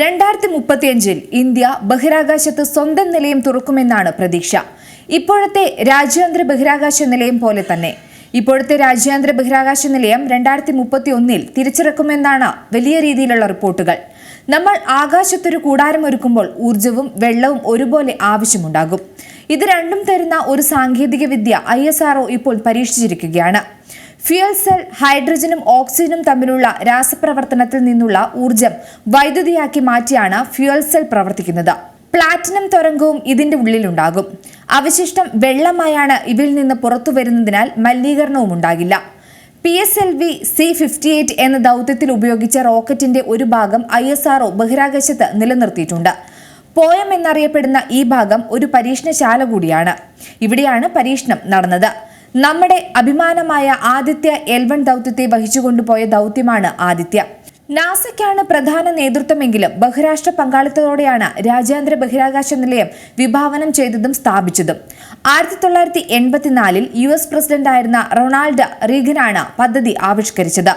രണ്ടായിരത്തി മുപ്പത്തിയഞ്ചിൽ ഇന്ത്യ ബഹിരാകാശത്ത് സ്വന്തം നിലയം തുറക്കുമെന്നാണ് പ്രതീക്ഷ. ഇപ്പോഴത്തെ രാജ്യാന്തര ബഹിരാകാശ നിലയം പോലെ തന്നെ. ഇപ്പോഴത്തെ രാജ്യാന്തര ബഹിരാകാശ നിലയം രണ്ടായിരത്തി മുപ്പത്തി ഒന്നിൽ തിരിച്ചിറക്കുമെന്നാണ് വലിയ രീതിയിലുള്ള റിപ്പോർട്ടുകൾ. നമ്മൾ ആകാശത്തൊരു കൂടാരം ഒരുക്കുമ്പോൾ ഊർജവും വെള്ളവും ഒരുപോലെ ആവശ്യമുണ്ടാകും. ഇത് രണ്ടും തരുന്ന ഒരു സാങ്കേതിക വിദ്യ ഐ ഇപ്പോൾ പരീക്ഷിച്ചിരിക്കുകയാണ്. ഫ്യൂൽ സെൽ ഹൈഡ്രജനും ഓക്സിജനും തമ്മിലുള്ള രാസപ്രവർത്തനത്തിൽ നിന്നുള്ള ഊർജം വൈദ്യുതിയാക്കി മാറ്റിയാണ് ഫ്യൂൽ സെൽ പ്രവർത്തിക്കുന്നത്. പ്ലാറ്റിനം തുരങ്കവും ഇതിന്റെ ഉള്ളിലുണ്ടാകും. അവശിഷ്ടം വെള്ളമായാണ് ഇവയിൽ നിന്ന് പുറത്തു വരുന്നതിനാൽ മലിനീകരണവും ഉണ്ടാകില്ല. P S L V C fifty eight എന്ന ദൗത്യത്തിൽ ഉപയോഗിച്ച റോക്കറ്റിന്റെ ഒരു ഭാഗം ഐ എസ് ആർഒ ബഹിരാകാശത്ത് നിലനിർത്തിയിട്ടുണ്ട്. പോയം എന്നറിയപ്പെടുന്ന ഈ ഭാഗം ഒരു പരീക്ഷണശാല കൂടിയാണ്. ഇവിടെയാണ് പരീക്ഷണം നടന്നത്. നമ്മുടെ അഭിമാനമായ ആദിത്യ എൽ വൺ ദൗത്യത്തെ വഹിച്ചുകൊണ്ടുപോയ ദൗത്യമാണ് ആദിത്യ. നാസയ്ക്കാണ് പ്രധാന നേതൃത്വമെങ്കിലും ബഹിരാഷ്ട്ര പങ്കാളിത്തത്തോടെയാണ് രാജ്യാന്തര ബഹിരാകാശ നിലയം വിഭാവനം ചെയ്തതും സ്ഥാപിച്ചതും. ആയിരത്തി തൊള്ളായിരത്തി എൺപത്തിനാലിൽ യു എസ് പ്രസിഡന്റായിരുന്ന റൊണാൾഡ് റീഗനാണ് പദ്ധതി ആവിഷ്കരിച്ചത്.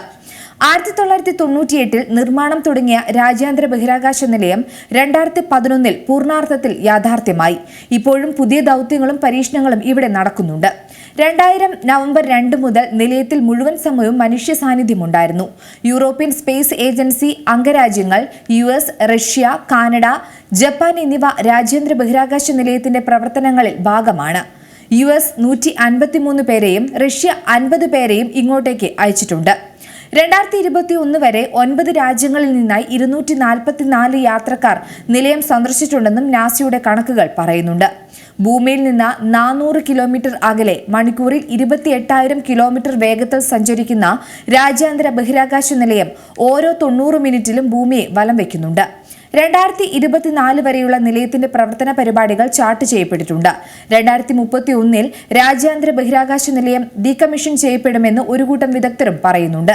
ആയിരത്തി തൊള്ളായിരത്തി തൊണ്ണൂറ്റിയെട്ടിൽ നിർമ്മാണം തുടങ്ങിയ രാജ്യാന്തര ബഹിരാകാശ നിലയം രണ്ടായിരത്തി പതിനൊന്നിൽ പൂർണാർത്ഥത്തിൽ യാഥാർത്ഥ്യമായി. ഇപ്പോഴും പുതിയ ദൗത്യങ്ങളും പരീക്ഷണങ്ങളും ഇവിടെ നടക്കുന്നുണ്ട്. രണ്ടായിരം നവംബർ രണ്ട് മുതൽ നിലയത്തിൽ മുഴുവൻ സമയവും മനുഷ്യ സാന്നിധ്യമുണ്ടായിരുന്നു. യൂറോപ്യൻ സ്പേസ് ഏജൻസി അംഗരാജ്യങ്ങൾ U S Russia Canada Japan എന്നിവ രാജ്യാന്തര ബഹിരാകാശ നിലയത്തിന്റെ പ്രവർത്തനങ്ങളിൽ ഭാഗമാണ്. യു എസ് നൂറ്റി അൻപത്തിമൂന്ന് പേരെയും റഷ്യ അൻപത് പേരെയും ഇങ്ങോട്ടേക്ക് അയച്ചിട്ടുണ്ട്. രണ്ടായിരത്തി ഇരുപത്തി ഒന്ന് വരെ ഒൻപത് രാജ്യങ്ങളിൽ നിന്നായി ഇരുന്നൂറ്റി നാൽപ്പത്തിനാല് യാത്രക്കാർ നിലയം സന്ദർശിച്ചിട്ടുണ്ടെന്നും നാസിയുടെ കണക്കുകൾ പറയുന്നുണ്ട്. ഭൂമിയിൽ നിന്ന് നാനൂറ് കിലോമീറ്റർ അകലെ മണിക്കൂറിൽ ഇരുപത്തി എട്ടായിരം കിലോമീറ്റർ വേഗത്തിൽ സഞ്ചരിക്കുന്ന രാജ്യാന്തര ബഹിരാകാശ നിലയം ഓരോ തൊണ്ണൂറ് മിനിറ്റിലും ഭൂമിയെ വലം വയ്ക്കുന്നുണ്ട് രണ്ടായിരത്തി ഇരുപത്തിനാല് വരെയുള്ള നിലയത്തിന്റെ പ്രവർത്തന പരിപാടികൾ ചാർട്ട് ചെയ്യപ്പെട്ടിട്ടുണ്ട്. രണ്ടായിരത്തി മുപ്പത്തി ഒന്നിൽ രാജ്യാന്തര ബഹിരാകാശ നിലയം ഡീകമ്മീഷൻ ചെയ്യപ്പെടുമെന്ന് ഒരു കൂട്ടം വിദഗ്ധരും പറയുന്നുണ്ട്.